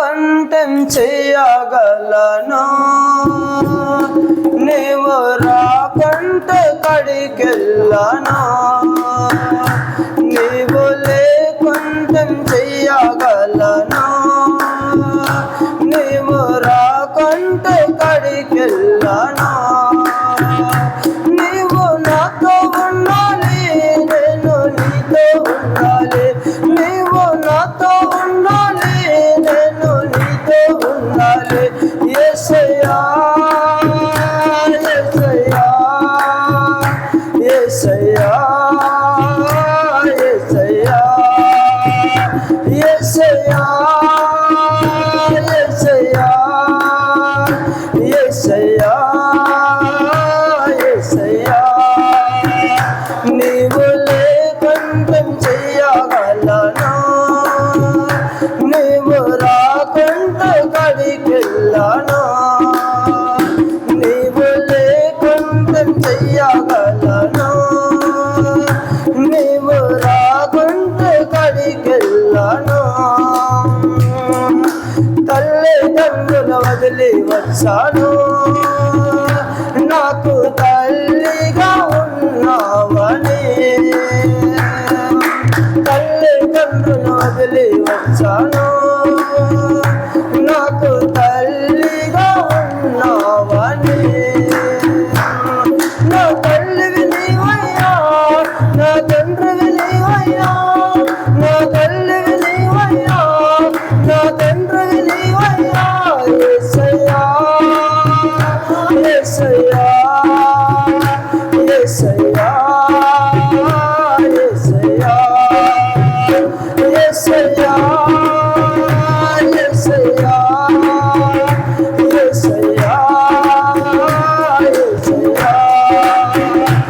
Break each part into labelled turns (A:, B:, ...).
A: కంఠం చేయగలను. నీవు రాకంటే కడికెళ్ళను. నీవు లేకుంటం చేయగలను. నీవు రాకంటే కడికెళ్ళను. y ese సను. నాకు తల్లిగా ఉన్నావని. తల్లిదండ్రులు వదిలి వచ్చాను.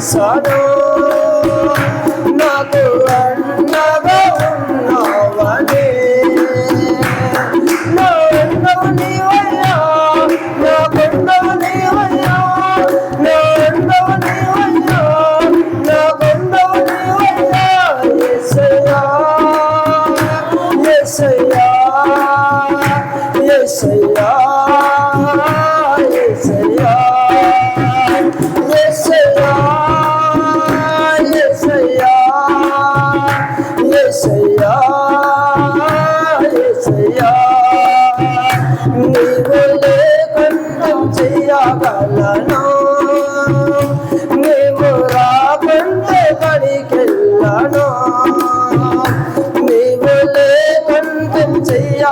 A: చేశాడు నాకు అండగా ఉన్నావని నా ఎండవు నీవయ్యా నా కొండవు నీవయ్యా నా ఎండవు నీవయ్యా నా కొండవు నీవయ్యా ఎసయ్యా ఎసయ్యా ఎసయ్యా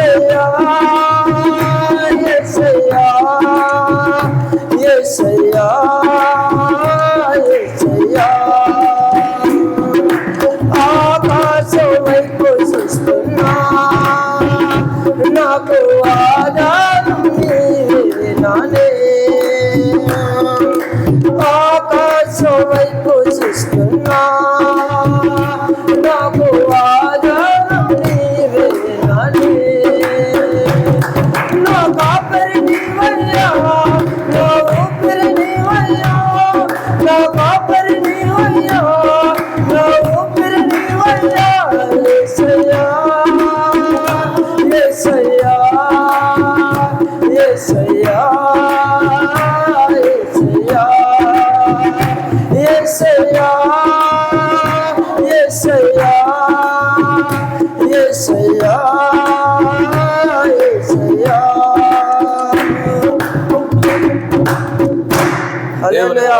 A: Sayah యేసయ్యా యేసయ్యా హల్లెలూయా.